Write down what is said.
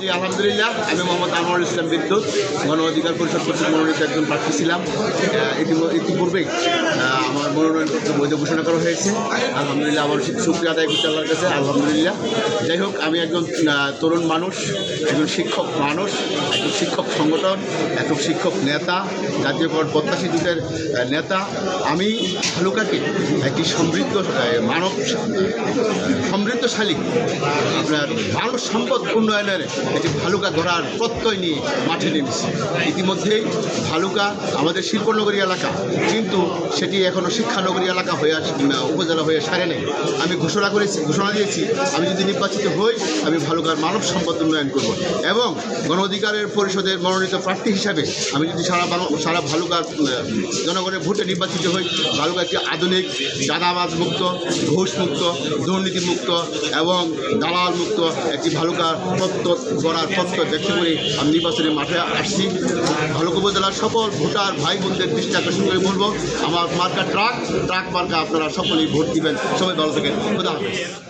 জি, আলহামদুলিল্লাহ। আমি মোহাম্মদ আনোয়ার ইসলাম বিদ্যুৎ, গণ অধিকার পরিষদ কর্তৃক মনোনীত একজন প্রার্থী ছিলাম। ইতিপূর্বেই আমার মনোনয়নপত্র বৈধ ঘোষণা করা হয়েছে। আলহামদুলিল্লাহ, আমার সুক্রিয়া আদায় করতে আল্লাহর কাছে, আলহামদুলিল্লাহ। যাই হোক, আমি একজন তরুণ মানুষ, একজন শিক্ষক মানুষ, একজন শিক্ষক সংগঠন, একজন শিক্ষক নেতা, জাতীয় প্রত্যাশী জোটের নেতা। আমি ভালুকাকে একটি সমৃদ্ধ মানব সমৃদ্ধশালী, আপনার মানব সম্পদ উন্নয়নের একটি ভালুকা ধরার প্রত্যয় নিয়ে মাঠে নেমেছি। ইতিমধ্যেই ভালুকা আমাদের শিল্পনগরী এলাকা, কিন্তু সেটি এখনও শিক্ষানগরী এলাকা হয়ে উপজেলা হয়ে সারে নেই। আমি ঘোষণা করেছি, ঘোষণা দিয়েছি, আমি যদি নির্বাচিত হই, আমি ভালুকার মানব সম্পদ উন্নয়ন করব। এবং গণ অধিকারের পরিষদের মনোনীত প্রার্থী হিসাবে আমি যদি সারা সারা ভালুকার জনগণের ভোটে নির্বাচিত হই, ভালুকা একটি আধুনিক দাদাবাজ মুক্ত, ঘুষ মুক্ত দুর্নীতিমুক্ত এবং দালাল মুক্ত একটি ভালুকার তত্ত্ব গড়ার তত্ত্ব দেখতে করে আমি নির্বাচনের মাঠে আসছি। ভালুকা উপজেলার সকল ভোটার ভাই বোনদের দৃষ্টি আকর্ষণ করে বলব, আমার মার্কা ট্রাক ট্রাক মার্কা আপনারা সকলেই ভোট দিবেন। সবাই ভালো থাকেন। খুদা হাফেজ।